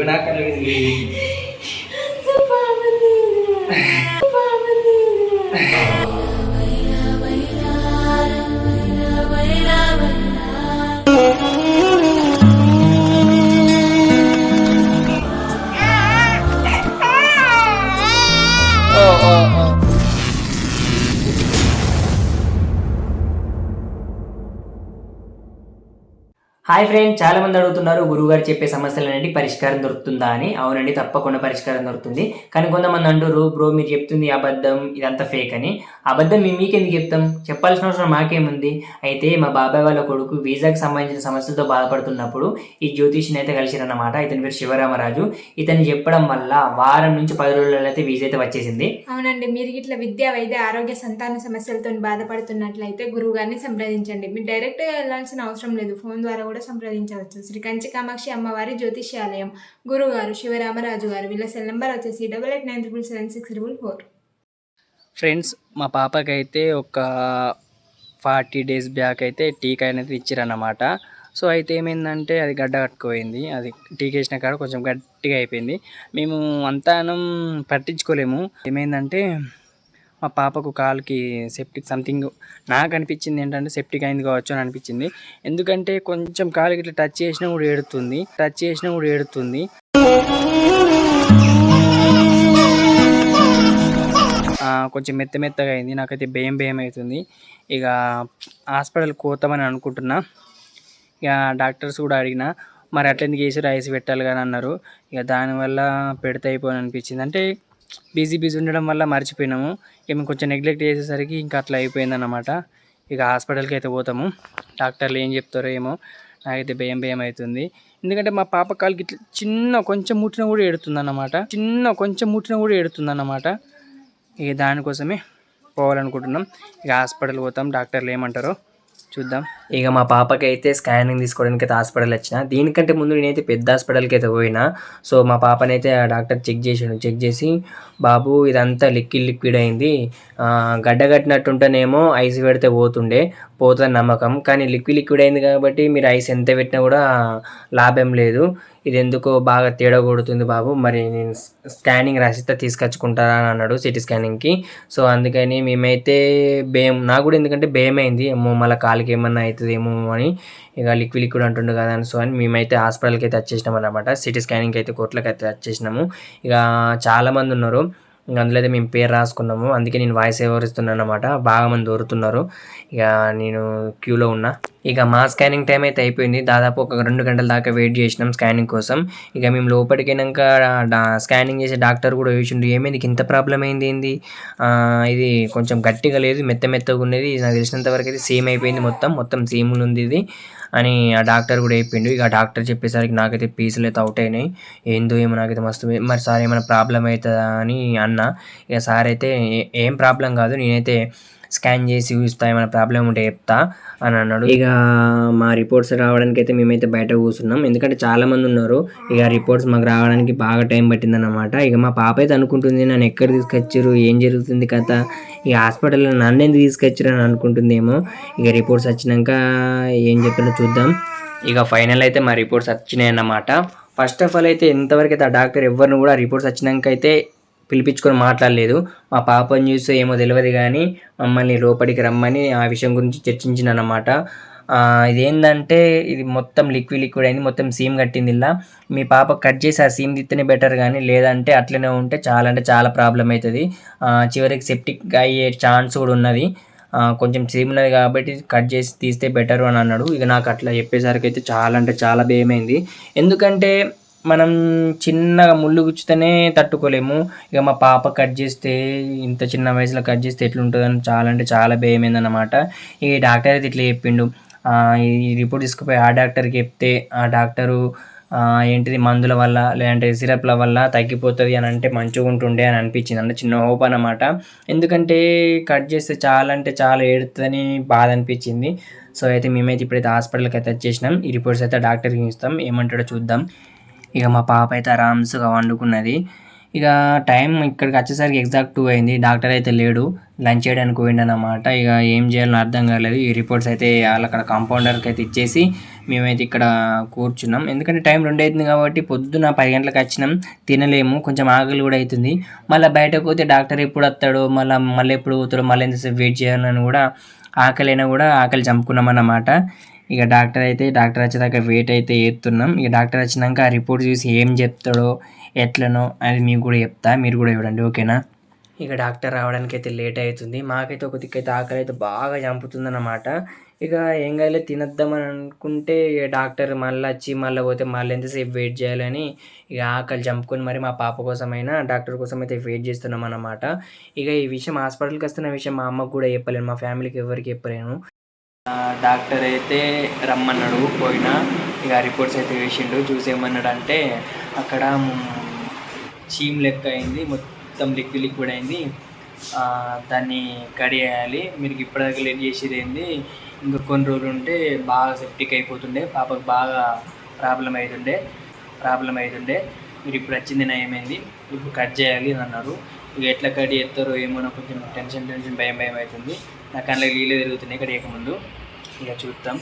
జీవనాకరణ ఓ hi friend చాలా మంది అడుగుతున్నారు గురువుగారు చెప్పే సమస్యలన్నిటి పరిష్కారం దొరుకుతుందా అని. అవునండి తప్పకుండా పరిష్కారం దొరుకుతుంది. కానీ కొంతమంది అంటారు బ్రో మీరు చెప్తుంది అబద్ధం ఇదంతా ఫేక్ అని. అబద్ధం మేము మీకెందుకు చెప్తాం? చెప్పాల్సిన అవసరం మాకేముంది? అయితే మా బాబాయ్ వాళ్ళ కొడుకు వీసాకి సంబంధించిన సమస్యలతో బాధపడుతున్నప్పుడు ఈ జ్యోతిష్ని అయితే కలిసిరన్నమాట ఇతని పేరు శివరామరాజు. ఇతను చెప్పడం వల్ల వారం నుంచి పది రోజులలో అయితే వీసా అయితే వచ్చేసింది. అవునండి మీరు ఇట్లా విద్య వైద్య ఆరోగ్య సంతాన సమస్యలతో బాధపడుతున్నట్లయితే గురువు గారిని సంప్రదించండి. మీరు డైరెక్ట్గా వెళ్ళాల్సిన అవసరం లేదు ఫోన్ ద్వారా కూడా సంప్రదించవచ్చు. శ్రీ కంచి కామాక్షి అమ్మవారి జ్యోతిష్యాలయం. గురుగారు శివరామరాజు గారు. వీళ్ళ సెల్ నెంబర్ వచ్చేసి double eight nine triple seven six triple four. Friends మా పాపకైతే ఒక ఫార్టీ డేస్ బ్యాక్ అయితే టీకా అనేది ఇచ్చారన్నమాట. సో అయితే ఏమైందంటే అది గడ్డ కట్టుకుపోయింది. అది టీకా వేసిన కాడ కొంచెం గట్టిగా అయిపోయింది. మేము అంతానం పట్టించుకోలేము. ఏమైందంటే మా పాపకు కాలుకి సెప్టిక్ సంథింగ్ నాకు అనిపించింది ఏంటంటే సెప్టిక్ అయింది కావచ్చు అని అనిపించింది. ఎందుకంటే కొంచెం కాలుకి ఇట్లా టచ్ చేసినా కూడా ఏడుతుంది టచ్ చేసినా కూడా ఏడుతుంది. కొంచెం మెత్త మెత్తగా అయింది నాకైతే భయం భయం అవుతుంది. ఇక హాస్పిటల్ కోతామని అనుకుంటున్నా. ఇక డాక్టర్స్ కూడా అడిగిన మరి అట్లెందుకు వేసి రైస్ పెట్టాలి కానీ అన్నారు. ఇక దానివల్ల పెడితే అయిపోయి అనిపించింది. అంటే బిజీ బిజీ ఉండడం వల్ల మర్చిపోయినాము. ఇక మేము కొంచెం నెగ్లెక్ట్ చేసేసరికి ఇంకా అట్లా అయిపోయిందన్నమాట. ఇక హాస్పిటల్కి అయితే పోతాము. డాక్టర్లు ఏం చెప్తారో ఏమో నాకైతే భయం భయం అవుతుంది. ఎందుకంటే మా పాప కాలుకి ఇట్లా చిన్న కొంచెం ముట్టిన కూడా ఎడుతుందన్నమాట చిన్న కొంచెం ముట్టిన కూడా ఎడుతుందన్నమాట ఇక దానికోసమే పోవాలనుకుంటున్నాం. ఇక హాస్పిటల్ పోతాం. డాక్టర్లు ఏమంటారో చూద్దాం. ఇక మా పాపకి అయితే స్కానింగ్ తీసుకోవడానికి అయితే హాస్పిటల్ వచ్చిన. దీనికంటే ముందు నేనైతే పెద్ద హాస్పిటల్కి అయితే పోయినా. సో మా పాపనైతే ఆ డాక్టర్ చెక్ చేసాడు. చెక్ చేసి బాబు ఇదంతా లిక్విడ్ లిక్విడ్ అయింది. ఆ, గడ్డ కట్టినట్టుంటేనేమో ఐస్ పెడితే పోతుండే. పోతుంది నమ్మకం. కానీ లిక్విడ్ లిక్విడ్ అయింది కాబట్టి మీరు ఐస్ ఎంత పెట్టినా కూడా లాభం లేదు. ఇది ఎందుకో బాగా తేడా కొడుతుంది బాబు. మరి నేను స్కానింగ్ రాసిస్తే తీసుకొచ్చుకుంటారా అని అన్నాడు సిటీ స్కానింగ్కి. సో అందుకని మేమైతే భయం నాకు కూడా ఎందుకంటే భయం అయింది. మళ్ళీ కాలికి ఏమన్నా అయితే అవుతుందేమో అని ఇక లిక్విడ్ లిక్విడ్ అంటుండు కదా అని. సో అని మేమైతే హాస్పిటల్కి అయితే వచ్చేసినాం అనమాట సిటీ స్కానింగ్కి అయితే కోర్టులకు అయితే వచ్చేసినాము. ఇక చాలామంది ఉన్నారు. అందులో అయితే మేము పేరు రాసుకున్నాము. అందుకే నేను వాయిస్ ఎవరు ఇస్తున్నాను అనమాట బాగా మంది దొరుకుతున్నారు. ఇక నేను క్యూలో ఉన్నా. ఇక మా స్కానింగ్ టైం అయితే అయిపోయింది. దాదాపు ఒక రెండు గంటల దాకా వెయిట్ చేసినాం స్కానింగ్ కోసం. ఇక మేము లోపలికి డా స్కానింగ్ చేసే డాక్టర్ కూడా చూసిండు ఏమైంది? ఇంత ప్రాబ్లం అయింది ఏంది? ఇది కొంచెం గట్టిగా లేదు. మెత్త మెత్తగా ఉన్నది. నాకు తెలిసినంత వరకు అయితే సేమ్ అయిపోయింది మొత్తం. మొత్తం సేమ్ ఉంది ఇది అని ఆ డాక్టర్ కూడా చెప్పిండు. ఇక ఆ డాక్టర్ చెప్పేసరికి నాకైతే పీసులు అయితే అవుట్ అయినాయి. ఏందో ఏమో నాకైతే మస్తు మరి సార్ ఏమైనా ప్రాబ్లం అవుతుందా? అని అన్నా. ఇక సార్ అయితే ఏం ప్రాబ్లం కాదు. నేనైతే స్కాన్ చేసి చూస్తా ఏమైనా ప్రాబ్లం ఉంటే చెప్తా అని అన్నాడు. ఇక మా రిపోర్ట్స్ రావడానికి అయితే మేమైతే బయట కూర్చున్నాం. ఎందుకంటే చాలామంది ఉన్నారు. ఇక రిపోర్ట్స్ మాకు రావడానికి బాగా టైం పట్టిందన్నమాట. ఇక మా పాప అయితే అనుకుంటుంది నన్ను ఎక్కడ తీసుకొచ్చారు ఏం జరుగుతుంది కథ ఇక హాస్పిటల్లో నన్ను ఎందుకు తీసుకొచ్చారు అని అనుకుంటుందేమో. ఇక రిపోర్ట్స్ వచ్చినాక ఏం చెప్పారో చూద్దాం. ఇక ఫైనల్ అయితే మా రిపోర్ట్స్ వచ్చినాయి అన్నమాట ఫస్ట్ ఆఫ్ ఆల్ అయితే ఎంతవరకు అయితే ఆ డాక్టర్ ఎవరిని కూడా రిపోర్ట్స్ వచ్చినాక అయితే పిలిపించుకొని మాట్లాడలేదు. మా పాపను చూస్తే ఏమో తెలియదు కానీ మమ్మల్ని లోపలికి రమ్మని ఆ విషయం గురించి చర్చించిన అన్నమాట ఇదేంటంటే ఇది మొత్తం లిక్విడ్ లిక్విడ్ అయింది. మొత్తం సీమ్ కట్టింది ఇలా. మీ పాప కట్ చేసి ఆ సీమ్ తిత్తేనే బెటర్ కానీ లేదంటే అట్లనే ఉంటే చాలా అంటే చాలా ప్రాబ్లం అవుతుంది చివరికి సెప్టిక్ అయ్యే ఛాన్స్ కూడా ఉన్నది. కొంచెం సీమ్ ఉన్నది కాబట్టి కట్ చేసి తీస్తే బెటర్ అని అన్నాడు. ఇక నాకు అట్లా చెప్పేసరికి అయితే చాలా అంటే చాలా భయమైంది. ఎందుకంటే మనం చిన్నగా ముళ్ళు గుచ్చితేనే తట్టుకోలేము. ఇక మా పాప కట్ చేస్తే ఇంత చిన్న వయసులో కట్ చేస్తే ఎట్లుంటుందని చాలా అంటే చాలా భయమైందన్నమాట. ఈ డాక్టర్ అయితే ఇట్లా చెప్పిండు. ఈ రిపోర్ట్ తీసుకుపోయి ఆ డాక్టర్కి చెప్తే ఆ డాక్టరు ఏంటిది మందుల వల్ల లేదంటే సిరప్ల వల్ల తగ్గిపోతుంది అని అంటే మంచిగా ఉంటుండే అని అనిపించింది. అంటే చిన్న హోప్ అన్నమాట. ఎందుకంటే కట్ చేస్తే చాలా అంటే చాలా ఏడుతుందని బాధ అనిపించింది. సో అయితే మేమైతే ఇప్పుడైతే హాస్పిటల్కి అయితే వచ్చేసినాం. ఈ రిపోర్ట్స్ అయితే డాక్టర్కి ఇస్తాం. ఏమంటాడో చూద్దాం. ఇక మా పాప అయితే ఆరామ్స్గా వండుకున్నది. ఇక టైం ఇక్కడికి వచ్చేసరికి ఎగ్జాక్ట్ టూ అయింది. డాక్టర్ అయితే లేడు. లంచ్ చేయడానికి పోయిండనమాట ఇక ఏం చేయాలని అర్థం కాలేదు. ఈ రిపోర్ట్స్ అయితే వాళ్ళు అక్కడ కాంపౌండర్కి అయితే ఇచ్చేసి మేమైతే ఇక్కడ కూర్చున్నాం. ఎందుకంటే టైం రెండు అవుతుంది కాబట్టి పొద్దున పది గంటలకు వచ్చినాం. తినలేము. కొంచెం ఆకలి కూడా అవుతుంది. మళ్ళీ బయటకు పోతే డాక్టర్ ఎప్పుడు వస్తాడో మళ్ళీ మళ్ళీ ఎప్పుడు పోతాడో మళ్ళీ ఎంతసేపు వెయిట్ చేయాలని కూడా ఆకలి అయినా కూడా ఆకలి చంపుకున్నాం అన్నమాట ఇక డాక్టర్ అయితే డాక్టర్ వచ్చేదాకా వెయిట్ అయితే చేస్తున్నాం. ఇక డాక్టర్ వచ్చినాక ఆ రిపోర్ట్ చూసి ఏం చెప్తాడో ఎట్లనో అది మీకు కూడా చెప్తా మీరు కూడా ఇవ్వండి ఓకేనా ఇక డాక్టర్ రావడానికి అయితే లేట్ అవుతుంది. మాకైతే ఒక దిక్కైతే ఆకలి అయితే బాగా చంపుతుందన్నమాట. ఇక ఏం కాలే తినద్దామని అనుకుంటే ఇక డాక్టర్ మళ్ళీ వచ్చి మళ్ళీ పోతే మళ్ళీ ఎంతసేపు వెయిట్ చేయాలని ఇక ఆకలి చంపుకొని మరి మా పాప కోసమైనా డాక్టర్ కోసం అయితే వెయిట్ చేస్తున్నాం అన్నమాట ఇక ఈ విషయం హాస్పిటల్కి వస్తున్న విషయం మా అమ్మకు కూడా చెప్పలేను మా ఫ్యామిలీకి ఎవరికి చెప్పలేను. డాక్టర్ అయితే రమ్మన్నాడు. పోయినా ఇక రిపోర్ట్స్ అయితే వేసిండు. చూసేమన్నాడు అంటే అక్కడ చీమ్ లెక్క అయింది. మొత్తం లిక్విడ్ లిక్విడ్ అయింది. దాన్ని కడిగేయాలి మీరు ఇప్పటిదాకా లేట్ చేసేది ఏంది? ఇంకా కొన్ని రోజులు ఉంటే బాగా సెప్టిక్ అయిపోతుండే. పాపకు బాగా ప్రాబ్లం అవుతుండే ప్రాబ్లం అవుతుండే మీరు ఇప్పుడు వచ్చింది నయమైంది ఇప్పుడు కట్ చేయాలి అని అన్నారు. ఇక ఎట్లా కట్ చేస్తారో ఏమో నాకు కొంచెం టెన్షన్ టెన్షన్ భయం భయం అవుతుంది. నా కళ్ళకి నీళ్ళు తిరుగుతున్నాయి ఇక్కడ ఇక చూద్దాం.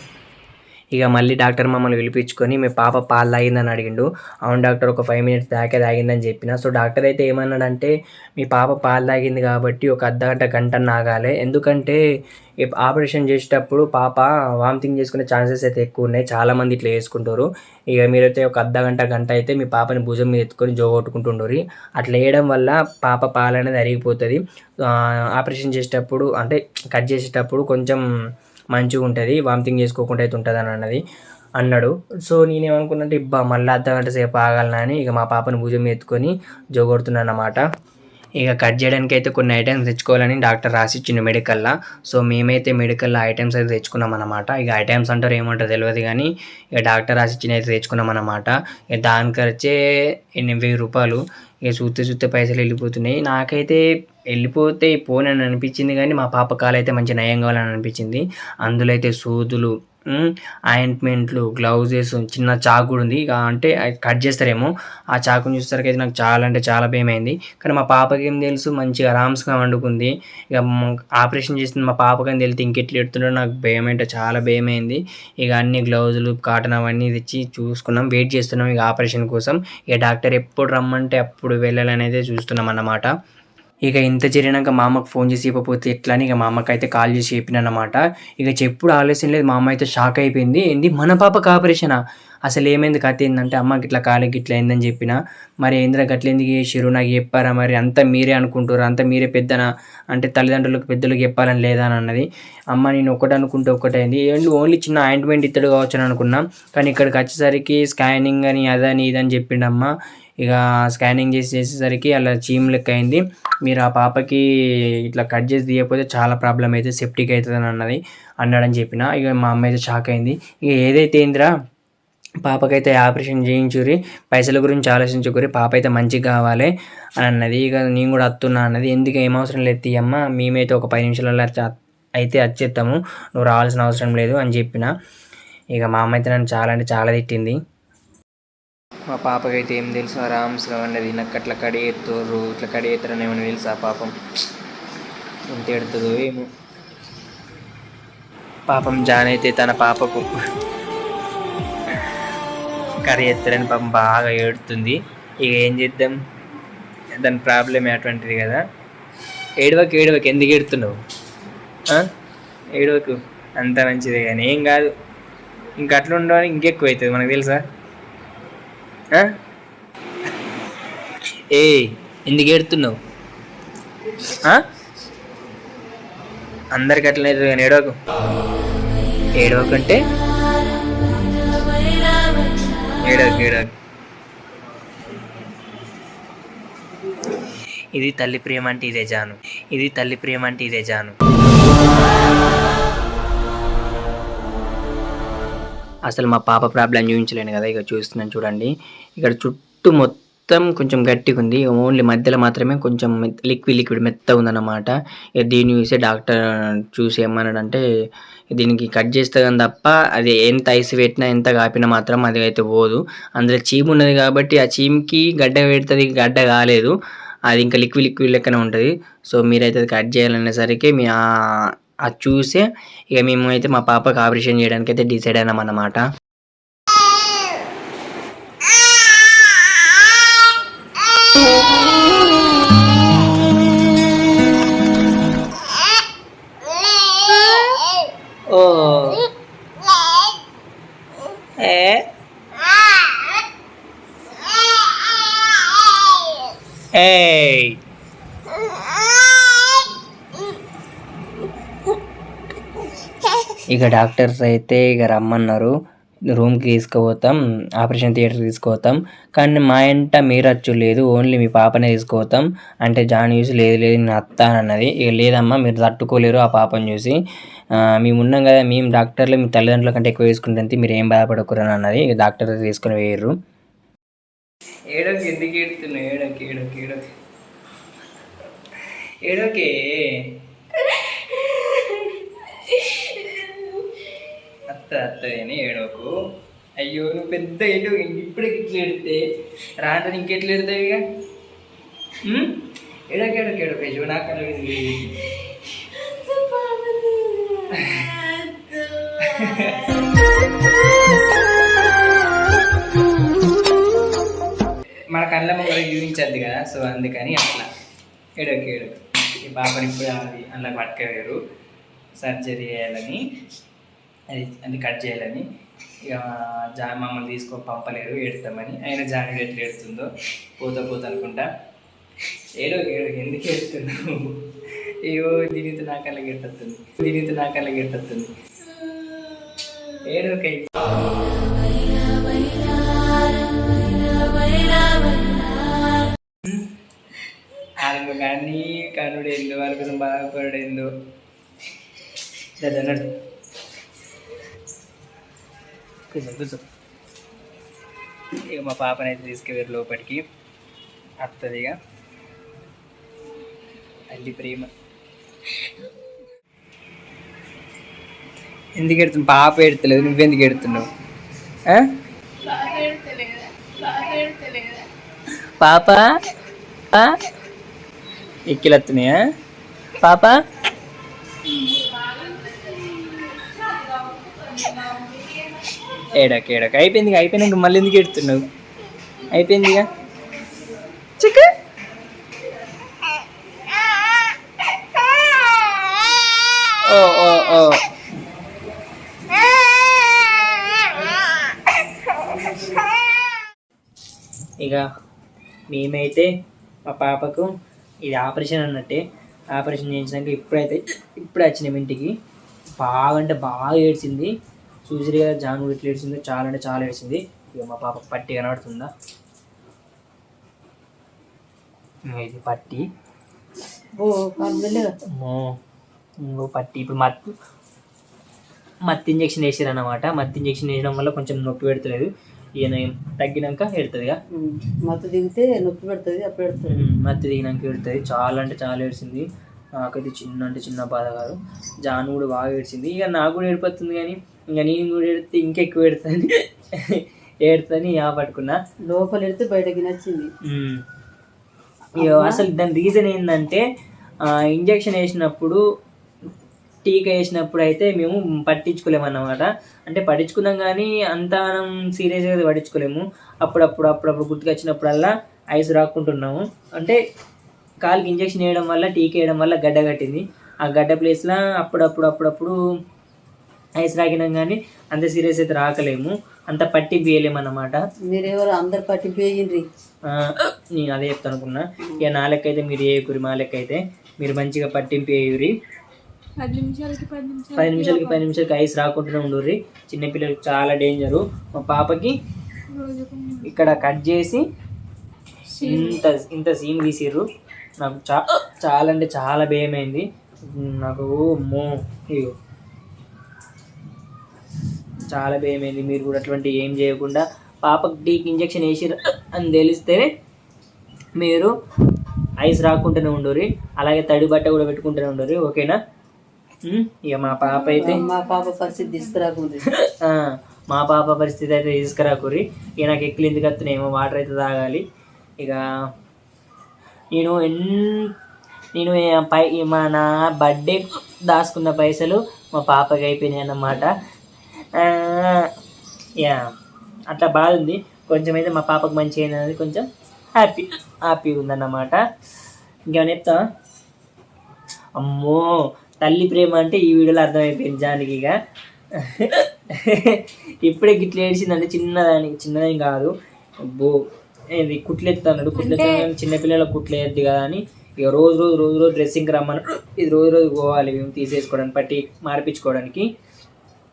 ఇక మళ్ళీ డాక్టర్ మమ్మల్ని పిలిపించుకొని మీ పాప పాలు తాగిందని అడిగిండు. అవును డాక్టర్ ఒక ఫైవ్ మినిట్స్ దాకే తాగిందని చెప్పిన. సో డాక్టర్ అయితే ఏమన్నాడంటే మీ పాప పాలు తాగింది కాబట్టి ఒక అర్ధగంట గంట నాగాలి ఎందుకంటే ఆపరేషన్ చేసేటప్పుడు పాప వామిటింగ్ చేసుకునే ఛాన్సెస్ అయితే ఎక్కువ ఉన్నాయి. చాలామంది ఇట్లా వేసుకుంటారు ఇక మీరైతే ఒక అర్ధ గంట గంట అయితే మీ పాపని భుజం మీద ఎత్తుకొని జోగొట్టుకుంటుండరు. అట్లా వేయడం వల్ల పాప పాలు అనేది అరిగిపోతుంది ఆపరేషన్ చేసేటప్పుడు అంటే కట్ చేసేటప్పుడు కొంచెం మంచిగా ఉంటుంది వామితింగ్ చేసుకోకుండా అయితే ఉంటుంది అని అన్నది అన్నాడు. సో నేనేమనుకున్నట్టు ఇబ్బా మళ్ళీ అర్ధ గంట సేపు ఆగాలని అని ఇక మా పాపను భుజం ఎత్తుకొని జోగొడుతున్నాను అన్నమాట ఇక కట్ చేయడానికి అయితే కొన్ని ఐటమ్స్ తెచ్చుకోవాలని డాక్టర్ రాసిచ్చిండు మెడికల్లో. సో మేమైతే మెడికల్లో ఐటమ్స్ అయితే తెచ్చుకున్నాం అనమాట ఇక ఐటమ్స్ అంటారు ఏమంటారు తెలియదు కానీ ఇక డాక్టర్ రాసిచ్చిన అయితే తెచ్చుకున్నాం అనమాట ఇక దాని ఖర్చే ఎనిమిది వెయ్యి రూపాయలు. ఇక చూస్తే చూస్తే పైసలు వెళ్ళిపోతున్నాయి. నాకైతే వెళ్ళిపోతే పోనీ అని అనిపించింది కానీ మా పాప కాలు అయితే మంచి నయం కావాలని అనిపించింది. అందులో అయితే సూదులు ఆయింట్మెంట్లు గ్లౌజెస్ చిన్న చాకు కూడా ఉంది. ఇక అంటే కట్ చేస్తారేమో. ఆ చాకుని చూసేసరికి అయితే నాకు చాలా అంటే చాలా భయం అయింది కానీ మా పాపకి ఏం తెలుసు మంచిగా ఆరామ్స్గా వండుకుంది. ఇక ఆపరేషన్ చేసింది మా పాపకని తెలితే ఇంకెట్లు ఎడుతుండో నాకు భయం అంటే చాలా భయం అయింది ఇక అన్ని గ్లౌజులు కాటన్ అవన్నీ తెచ్చి చూసుకున్నాం. వెయిట్ చేస్తున్నాం ఇక ఆపరేషన్ కోసం. ఇక డాక్టర్ ఎప్పుడు రమ్మంటే అప్పుడు వెళ్ళాలనేది చూస్తున్నాం అన్నమాట. ఇక ఇంత జరిగినాక మా అమ్మకు ఫోన్ చేసి ఇవ్వకపోతే ఎట్లా అని ఇక మా అమ్మకి అయితే కాల్ చేసి చెప్పినమాట ఇక చెప్పుడు ఆలస్యం లేదు మా అమ్మ అయితే షాక్ అయిపోయింది. ఏంది? మన పాపకు ఆపరేషనా అసలు ఏమైంది? కథ ఏంటంటే అమ్మకి ఇట్లా కాలికి ఇట్లా అయిందని చెప్పిన. మరి ఏంద్ర గట్లేందుకు ఎందుకు నాకు చెప్పారా మరి? అంతా మీరే అనుకుంటారు అంతా మీరే పెద్దనా? అంటే తల్లిదండ్రులకు పెద్దలకు చెప్పాలని లేదా అని అన్నది. అమ్మ నేను ఒకటి అనుకుంటే ఒకటైంది ఏంటి ఓన్లీ చిన్న ఆయింట్మెంట్ ఇత్తడు కావచ్చు అని అనుకున్నాం. కానీ ఇక్కడికి వచ్చేసరికి స్కానింగ్ అని అదని ఇదని చెప్పిండమ్మ. ఇక స్కానింగ్ చేసి చేసేసరికి అలా చీమ్ లెక్క అయింది. మీరు ఆ పాపకి ఇట్లా కట్ చేసి తీయకపోతే చాలా ప్రాబ్లం అయితే సెప్టిక్ అవుతుంది అని అన్నది అన్నాడని చెప్పిన. ఇక మా అమ్మ అయితే షాక్ అయింది. ఇక ఏదైతే ఏందిరా పాపకైతే ఆపరేషన్ చేయించురి పైసల గురించి ఆలోచించుకురి పాప అయితే మంచిగా కావాలి అని అన్నది. ఇక నేను కూడా అత్తున్నా అన్నది. ఎందుకు ఏం అవసరం లేదు తీయమ్మ మేమైతే ఒక పది నిమిషాలలో అయితే వచ్చేస్తాము నువ్వు రావాల్సిన అవసరం లేదు అని చెప్పిన. ఇక మా అమ్మ అయితే నన్ను చాలా అంటే చాలా తిట్టింది. మా పాపకైతే ఏం తెలుసు ఆరామ్స్గా ఉండేది నాకు అట్లా కడి ఎత్తుర్రు ఇట్లా కడి ఎత్తురని ఏమైనా తెలుసా పాపం. ఎంత ఎడుతుందో ఏమో. పాపం జాన్ అయితే తన పాపకు కర్రీ ఎత్తారని పాపం బాగా ఏడుతుంది. ఇక ఏం చేద్దాం? దాని ప్రాబ్లం అటువంటిది కదా. ఏడవకు ఏడవకు ఎందుకు ఏడుతున్నావు? ఏడవకు అంత మంచిదే కానీ ఏం కాదు. ఇంక అట్లా ఉండవని ఇంకెక్కువ అవుతుంది మనకు తెలుసా? ఏ? ఎందుకు ఏడుతున్నావు? అందరికి అట్లనే అవుతుంది కానీ ఏడవకు. ఏడవకంటే? ఏడవకు ఏడవకు. ఇది తల్లి ప్రేమ అంటే ఇదే జాను. ఇది తల్లి ప్రేమ అంటే ఇదే జాను. అసలు మా పాప ప్రాబ్లం చూపించలేను కదా ఇక చూస్తున్నాను చూడండి. ఇక్కడ చుట్టూ మొత్తం కొంచెం గట్టిగా ఉంది. ఓన్లీ మధ్యలో మాత్రమే కొంచెం లిక్విడ్ లిక్విడ్ మెత్త ఉందన్నమాట. ఇక దీన్ని చూసి డాక్టర్ చూసి ఏమన్నాడంటే దీనికి కట్ చేస్తే కానీ తప్ప అది ఎంత ఐస్ పెట్టినా ఎంత కాపినా మాత్రం అది అయితే పోదు. అందులో చీము ఉన్నది కాబట్టి ఆ చీమ్కి గడ్డ పెడుతుంది గడ్డ కాలేదు. అది ఇంకా లిక్విడ్ లిక్విడ్ లెక్కనే ఉంటుంది. సో మీరైతే అది కట్ చేయాలనేసరికి మీ అది చూసే ఇక మేము అయితే మా పాపకి ఆపరేషన్ చేయడానికి అయితే డిసైడ్ అయినాం అన్నమాట ఓ ఏ ఇక డాక్టర్స్ అయితే ఇక రమ్మన్నారు. రూమ్కి తీసుకుపోతాం. ఆపరేషన్ థియేటర్కి తీసుకుపోతాం. కానీ మా ఇంట మీరచ్చు లేదు. ఓన్లీ మీ పాపనే తీసుకుపోతాం. అంటే జాన్ చూసి లేదు లేదు నేను అత్త అన్నది. ఇక లేదమ్మా మీరు తట్టుకోలేరు ఆ పాపని చూసి. మేము ఉన్నాం కదా మేము డాక్టర్లు మీ తల్లిదండ్రుల కంటే ఎక్కువ వేసుకుంటే మీరు ఏం బాధపడకూరని అన్నది. ఇక డాక్టర్ తీసుకుని వేయరు ఏడోకి ఎందుకు ఏడుతున్నావు? ఏడోకి ఏడోకి ఏడోకి. ఏడోకే. అత్త అని ఏడోకు అయ్యో నువ్వు పెద్ద ఏడు ఇప్పుడే ఇట్లా ఎడితే రాత్రి ఇంకెట్లు ఎడతావు ఇక? ఉమ్? ఏడోకి ఏడోకి ఏడోకి అయ్యో నాకు మన కళ్ళ ముందు చూపించద్దు కదా సో అందుకని అట్లా. ఏడోకి ఏడోకి ఈ పాపని ఇప్పుడు అలా అందులో పట్టుకోలేరు సర్జరీ చేయాలని. అది అది కట్ చేయాలని. ఇక జా మమ్మల్ని తీసుకో పంపలేరు ఏడుతామని. ఆయన జానుడు ఎట్లా ఏడుతుందో పోతా పోతా అనుకుంటా. ఏడో ఏడు ఎందుకు ఏడుతున్నావు? అయ్యో దీనితో నా కళ్ళ గెట్టొస్తుంది దీనితో నా కళ్ళకి ఎట్టొస్తుంది ఏడోకై ఆయన కానీ కనుడు ఎందు వాళ్ళ కోసం బాధపడు ఎందు అన్నట్టు కూర్చో కూర్చో ఇక మా పాపని అయితే తీసుకువెళ్ళి లోపలికి. వస్తుందిగా తల్లి ప్రేమ. ఎందుకు ఎడుతున్నావు? పాప ఎడతలేదు నువ్వెందుకు ఎడుతున్నావు? పాప? ఆ? ఎక్కిలత్తున్నాయా? పాప? ఏడక ఏడక. అయిపోయింది ఇక. అయిపోయినాక మళ్ళీ ఎందుకు ఎడుతున్నావు అయిపోయింది ఇక. చిక్క. ఓ ఓ ఓ. ఇక మేమైతే మా పాపకు ఇది ఆపరేషన్ అన్నట్టే ఆపరేషన్ చేయించినాక ఇప్పుడైతే ఇప్పుడే వచ్చినాం ఇంటికి. బాగా అంటే బాగా ఏడ్చింది. కదా జాను ఎట్లా ఏడ్చిందో చాలా అంటే చాలా ఏడ్చింది. ఇక మా పాప పట్టి కనబడుతుందా? ఇది పట్టి. ఓ. ఇంకో పట్టి. ఇప్పుడు మత్తు మత్తు ఇంజక్షన్ వేసారు అనమాట మత్తు ఇంజక్షన్ వేయడం వల్ల కొంచెం నొప్పి పెడతలేదు. ఈయన తగ్గినాక పెడుతుందిగా మత్తు దిగితే నొప్పి పెడుతుంది అప్పుడు పెడుతుంది మత్తు దిగినాక పెడుతుంది చాలా అంటే చాలా ఏడ్చింది. నాకైతే చిన్న అంటే చిన్న బాధ కాదు. జాను కూడా బాగా ఏడ్చింది. ఇక నాకు కూడా ఏడిపోతుంది కానీ ఇంకా నేను కూడా ఏడితే ఇంకెక్కువ ఏడుతుంది. ఏడుతుంది ఆ పట్టుకున్నా. లోపల ఎడితే బయటకి నచ్చింది. అసలు దాని రీజన్ ఏంటంటే ఇంజక్షన్ వేసినప్పుడు టీకా వేసినప్పుడు అయితే మేము పట్టించుకోలేమన్నమాట అంటే పట్టించుకున్నాం కానీ అంత సీరియస్గా పట్టించుకోలేము. అప్పుడప్పుడు అప్పుడప్పుడు గుర్తుకొచ్చినప్పుడల్లా ఐస్ రాకుంటున్నాము. అంటే కాలుకి ఇంజక్షన్ వేయడం వల్ల టీకా వేయడం వల్ల గడ్డ కట్టింది. ఆ గడ్డ ప్లేస్లో అప్పుడప్పుడు అప్పుడప్పుడు ఐస్ రాకినాం కానీ అంత సీరియస్ అయితే రాకలేము. అంత పట్టి బియ్యలేము అన్నమాట మీరెవరు? అందరు పట్టిపోయిండ్రి ఆ, నేను అదే చెప్తాను అనుకున్నా. ఇక నా లెక్క అయితే మీరు ఏ కురి మా లెక్క అయితే మీరు మంచిగా పట్టింపు వేయురి పది నిమిషాలకి పది నిమిషాలు పది నిమిషాలకి పది నిమిషాలకి ఐస్ రాకుండా ఉండుర్రి. చిన్నపిల్లలకి చాలా డేంజరు. మా పాపకి ఇక్కడ కట్ చేసి ఇంత ఇంత సీన్ తీసిర్రు. నాకు చా చాలా అంటే చాలా భయమైంది. నాకు మో ఇగో. చాలా భయమైంది. మీరు కూడా అటువంటి ఏం చేయకుండా పాపకి టీకి ఇంజక్షన్ వేసిర్రు అని తెలిస్తే మీరు ఐస్ రాకుంటూనే ఉండరు అలాగే తడి బట్ట కూడా పెట్టుకుంటూనే ఉండరు ఓకేనా? ఇక మా పాప అయితే మా పాప పరిస్థితి తీసుకురాకుంది. మా పాప పరిస్థితి అయితే తీసుకురాకురి ఇక నాకు ఎక్కువ ఎందుకు వస్తున్నాయేమో వాటర్ అయితే తాగాలి. ఇక నేను ఎన్ నేను పై మా నా బర్త్డే దాచుకున్న పైసలు మా పాపకి అయిపోయినాయి అన్నమాట. యా అట్లా బాగుంది. కొంచెం అయితే మా పాపకు మంచిగా అయినది కొంచెం హ్యాపీ హ్యాపీగా ఉందన్నమాట ఇంకేమైనా చెప్తా అమ్మో తల్లి ప్రేమ అంటే ఈ వీడియోలో అర్థమైపోయింది జానికి ఇక. ఇప్పుడే గిట్ల ఏడిచిందంటే చిన్నదానికి చిన్నదేం కాదు. అబ్బో. ఇది కుట్లెత్తాడు కుట్లెత్తాను చిన్నపిల్లల కుట్లేద్ది కదా అని ఇక రోజు రోజు రోజు రోజు డ్రెస్సింగ్ రమ్మని. ఇది రోజు రోజు పోవాలి మేము తీసేసుకోవడానికి పట్టి మార్పించుకోవడానికి.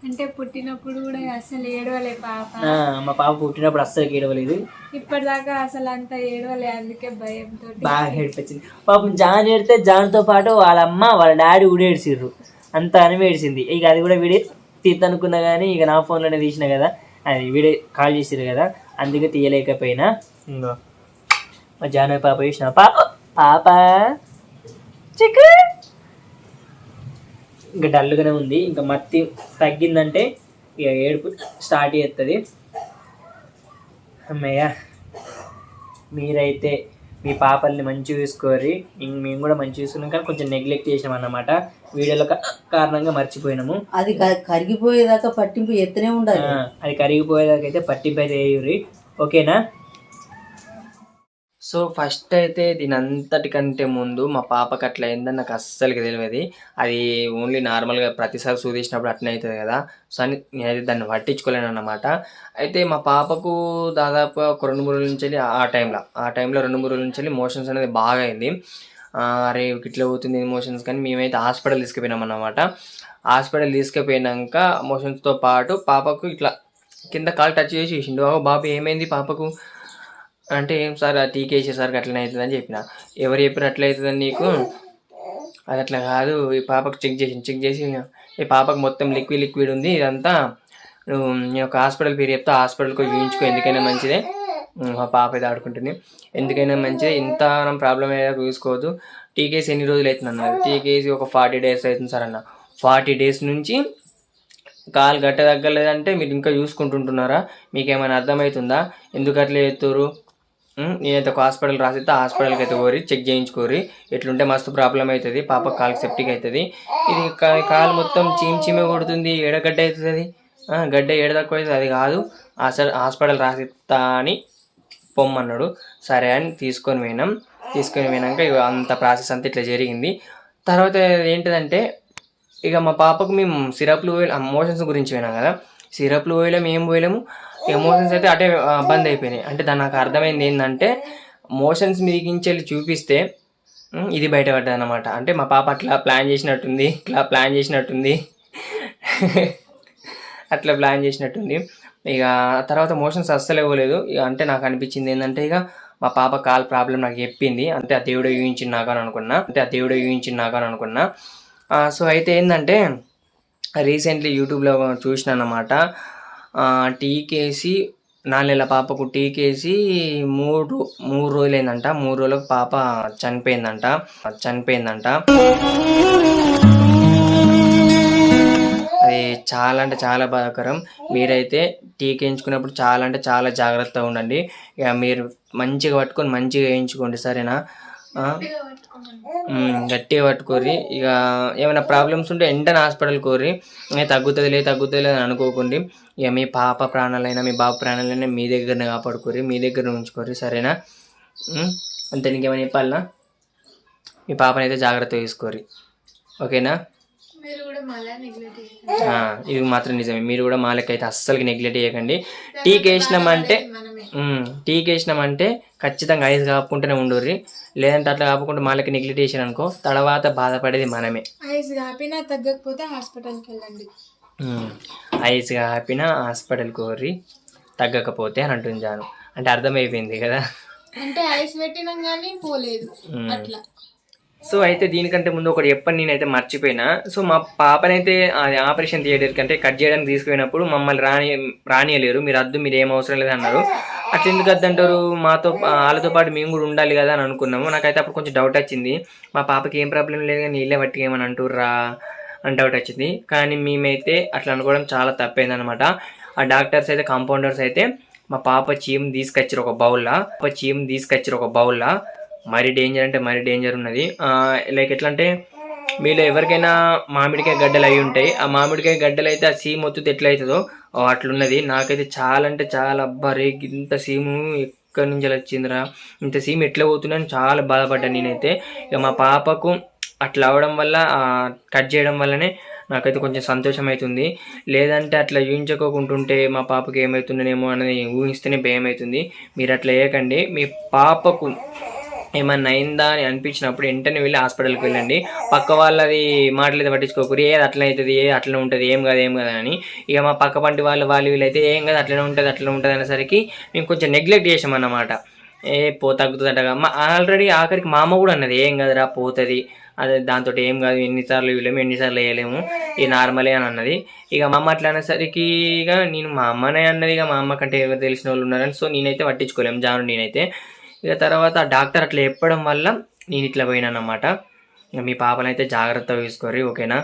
అంటే పుట్టినప్పుడు కూడా అసలు ఏడవలే పాప. మా పాప పుట్టినప్పుడు అస్సలు ఏడవలేదు. ఇప్పటిదాకా అసలు అంత ఏడవలే అందుకే భయంతో బాగా ఏడిపించింది. పాపం జాన్ ఏడితే జాన్తో పాటు వాళ్ళ అమ్మ వాళ్ళ డాడీ కూడా ఏడ్చిర్రు. అంత అని ఏడిచింది ఇక అది కూడా వీడియో తీద్దనుకున్నా కానీ ఇక నా ఫోన్లోనే తీసిన కదా. అది వీడియో కాల్ చేసిరు కదా. అందుకే తీయలేకపోయినా. ఇంకో మా జానవి పాప చూసిన పాప పాప చిక్కు! ఇంకా డల్గానే ఉంది. ఇంకా మత్తి తగ్గిందంటే ఇక ఏడుపు స్టార్ట్ చేస్తుంది అమ్మయ్య మీరైతే మీ పాపల్ని మంచిగా చూసుకోరి ఇంక మేము కూడా మంచిగా చూసుకున్నాం కానీ కొంచెం నెగ్లెక్ట్ చేసినాం అన్నమాట. వీడియోలో కారణంగా మర్చిపోయినాము. అది కరిగిపోయేదాకా పట్టింపు ఎత్తనే ఉండాలి. అది కరిగిపోయేదాకైతే పట్టింపు అయితే వేయుర్రి ఓకేనా? సో ఫస్ట్ అయితే దీని అంతటికంటే ముందు మా పాపకి అట్లా అయిందని నాకు అస్సలకి తెలియదు. అది ఓన్లీ నార్మల్గా ప్రతిసారి సూదించినప్పుడు అట్నే అవుతుంది కదా. సో అని నేనైతే దాన్ని పట్టించుకోలేను అన్నమాట. అయితే మా పాపకు దాదాపు ఒక రెండు మూడు రోజుల నుంచి ఆ టైంలో ఆ టైంలో రెండు మూడు రోజుల నుంచి మోషన్స్ అనేది బాగా అయింది. అరే ఇట్లా పోతుంది మోషన్స్ కానీ మేమైతే హాస్పిటల్ తీసుకుపోయినాం అన్నమాట. హాస్పిటల్ తీసుకుపోయినాక మోషన్స్తో పాటు పాపకు ఇట్లా కింద కాలు టచ్ చేసి చూసిండు బాబు ఏమైంది పాపకు? అంటే ఏం సార్ ఆ టీకే వేసేసరికి అట్లనే అవుతుందని చెప్పిన. ఎవరు చెప్పిన అట్లా అవుతుందని నీకు? అది అట్లా కాదు. ఈ పాపకు చెక్ చేసి చెక్ చేసి ఈ పాపకు మొత్తం లిక్విడ్ లిక్విడ్ ఉంది ఇదంతా. నువ్వు నేను ఒక హాస్పిటల్ పేరు చెప్తా హాస్పిటల్కి చూపించుకో ఎందుకైనా మంచిదే. మా పాప అయితే ఆడుకుంటుంది. ఎందుకైనా మంచిదే. ఇంత మనం ప్రాబ్లం అయ్యా చూసుకోవద్దు. టీకేసి ఎన్ని రోజులు అవుతుంది అన్నది టీకేసి ఒక ఫార్టీ డేస్ అవుతుంది సార్ అన్న. ఫార్టీ డేస్ నుంచి కాలు గట్ట తగ్గలేదంటే మీరు ఇంకా చూసుకుంటుంటున్నారా? మీకేమైనా అర్థమవుతుందా? ఎందుకు అట్లా చేస్తారు నేనైతే ఒక హాస్పిటల్ రాసిస్తే హాస్పిటల్కి అయితే కోరి చెక్ చేయించుకోరి. ఎట్లుంటే మస్తు ప్రాబ్లం అవుతుంది పాప కాలు సెప్టిక్ అవుతుంది ఇది కాలు మొత్తం చీమ్ చీమే కొడుతుంది. ఏడగడ్డ అవుతుంది గడ్డ ఏడ తక్కువ అవుతుంది అది కాదు. అసలు హాస్పిటల్ రాసిస్తా అని పొమ్మన్నాడు. సరే అని తీసుకొని పోయినాం. తీసుకొని పోయినాక ఇక అంత ప్రాసెస్ అంతా ఇట్లా జరిగింది. తర్వాత ఏంటిదంటే ఇక మా పాపకు మేము సిరప్లు మోషన్స్ గురించి పోయినాం కదా. సిరప్లు పోయలేము ఏం పోయలేము. ఎమోషన్స్ అయితే అటే బంద్ అయిపోయినాయి. అంటే దాని నాకు అర్థమైంది ఏంటంటే మోషన్స్ మీదికించి చూపిస్తే ఇది బయటపడ్డది అనమాట అంటే మా పాప అట్లా ప్లాన్ చేసినట్టుంది ఇట్లా ప్లాన్ చేసినట్టుంది. అట్లా ప్లాన్ చేసినట్టుంది. ఇక తర్వాత మోషన్స్ అస్సలు ఇవ్వలేదు. ఇక అంటే నాకు అనిపించింది ఏంటంటే ఇక మా పాప కాల్ ప్రాబ్లం నాకు చెప్పింది. అంటే ఆ దేవుడు ఊహించింది నాకు అని అనుకున్నా. అంటే ఆ దేవుడు ఊహించింది నాకు అని అనుకున్నా. సో అయితే ఏంటంటే రీసెంట్లీ యూట్యూబ్లో చూసిన అనమాట టీకేసి నాలుగు పాపకు టీకేసి మూడు మూడు రోజులైందంట. మూడు రోజులకు పాప చనిపోయిందంట. చనిపోయిందంట. అది చాలా అంటే చాలా బాధాకరం. మీరైతే టీకా వేయించుకున్నప్పుడు చాలా అంటే చాలా జాగ్రత్తగా ఉండండి. ఇక మీరు మంచిగా పట్టుకొని మంచిగా వేయించుకోండి సరేనా? గట్టిగా పట్టుకోరి ఇక ఏమైనా ప్రాబ్లమ్స్ ఉంటే వెంటనే హాస్పిటల్ కోరి "ఏ, తగ్గుతుందిలే తగ్గుతుందిలే అని అనుకోకండి. ఇక మీ పాప ప్రాణాలైనా మీ బాబు ప్రాణాలైనా మీ దగ్గరనే కాపాడుకోరి మీ దగ్గర ఉంచుకోరి సరేనా? అంతే ఇంకేమైనా చెప్పాలనా? మీ పాపనైతే జాగ్రత్త తీసుకోరి ఓకేనా? ఇది మాత్రం నిజమే. మీరు కూడా మా లెక్క అయితే అస్సలకి నెగ్లెక్ట్ చేయకండి. టీకి వేసినామంటే టీకి వేసినామంటే ఖచ్చితంగా ఐస్ కాపుకుంటూనే ఉండరు లేదంటే అట్లా కాపుకుంటే మా లెక్క నెగ్లెక్ట్ చేసిన అనుకో తర్వాత బాధపడేది మనమే. ఐస్ కాపినా తగ్గకపోతే హాస్పిటల్కి వెళ్ళండి. ఐస్ కాపిన హాస్పిటల్ కోరి తగ్గకపోతే అని అంటుంది జాను. అంటే అర్థమైపోయింది కదా. అంటే ఐస్ పెట్టినాం కానీ పోలేదు. అట్లా. సో అయితే దీనికంటే ముందు ఒకటి చెప్పని నేనైతే మర్చిపోయినా. సో మా పాపనైతే అది ఆపరేషన్ థియేటర్ కంటే కట్ చేయడానికి తీసుకుపోయినప్పుడు మమ్మల్ని రాని రానియలేరు. మీరు అద్దు మీరు ఏం అవసరం లేదు అన్నారు అట్లా ఎందుకు అద్దంటారు? మాతో వాళ్ళతో పాటు మేము కూడా ఉండాలి కదా అని అనుకున్నాము. నాకైతే అప్పుడు కొంచెం డౌట్ వచ్చింది. మా పాపకి ఏం ప్రాబ్లం లేదు కానీ నీళ్ళే పట్టుకేమని అంటుర్రా అని డౌట్ వచ్చింది. కానీ మేమైతే అట్లా అనుకోవడం చాలా తప్పైందనమాట ఆ డాక్టర్స్ అయితే కాంపౌండర్స్ అయితే మా పాప చీమ్ తీసుకొచ్చారు ఒక బౌల్లా. పాప చీమ్ తీసుకొచ్చారు ఒక బౌల్లా. మరీ డేంజర్ అంటే మరీ డేంజర్ ఉన్నది. లైక్ ఎట్లా అంటే మీలో ఎవరికైనా మామిడికాయ గడ్డలు అయి ఉంటాయి ఆ మామిడికాయ గడ్డలు అయితే ఆ సీమ్ ఒత్తుతే ఎట్లా అవుతుందో అట్లున్నది. నాకైతే చాలా అంటే చాలా అబ్బారే ఇంత సీము ఎక్కడి నుంచి వచ్చిందిరా? ఇంత సీమ్ ఎట్లా పోతున్నాను చాలా బాధపడ్డాను నేనైతే. ఇక మా పాపకు అట్లా అవ్వడం వల్ల కట్ చేయడం వల్లనే నాకైతే కొంచెం సంతోషం అవుతుంది. లేదంటే అట్లా ఊహించుకోకుంటుంటే మా పాపకి ఏమవుతుందనేమో అనేది ఊహిస్తేనే భయం అవుతుంది మీరు అట్లా వేయకండి మీ పాపకు ఏమన్నా అయిందా అని అనిపించినప్పుడు వెంటనే వెళ్ళి హాస్పిటల్కి వెళ్ళండి. పక్క వాళ్ళది మాటలు అయితే పట్టించుకోకూరి ఏది అట్లా అవుతుంది ఏ అట్లా ఉంటుంది ఏం కాదు ఏం కదా అని. ఇక మా పక్క పంటి వాళ్ళు వాళ్ళు వీళ్ళైతే ఏం కాదు అట్లనే ఉంటుంది అట్లా ఉంటుంది అనేసరికి మేము కొంచెం నెగ్లెక్ట్ చేసామన్నమాట ఏ పో తగ్గుతుందట మా ఆల్రెడీ ఆఖరికి మా అమ్మ కూడా అన్నది ఏం కదరా పోతుంది. అదే దాంతో ఏం కాదు ఎన్నిసార్లు ఇవ్వలేము ఎన్నిసార్లు వేయలేము. ఇది నార్మలే అని అన్నది. ఇక మా అమ్మ అట్లా అనేసరికి ఇక నేను మా అమ్మనే అన్నది. ఇక మా అమ్మ కంటే ఎవరు తెలిసిన వాళ్ళు ఉన్నారని. సో నేనైతే పట్టించుకోలేము జాను నేనైతే ఇక తర్వాత ఆ డాక్టర్ అట్లా చెప్పడం వల్ల నేను ఇట్లా పోయినాను అనమాట మీ పాపనైతే జాగ్రత్తగా చూసుకోరి ఓకేనా?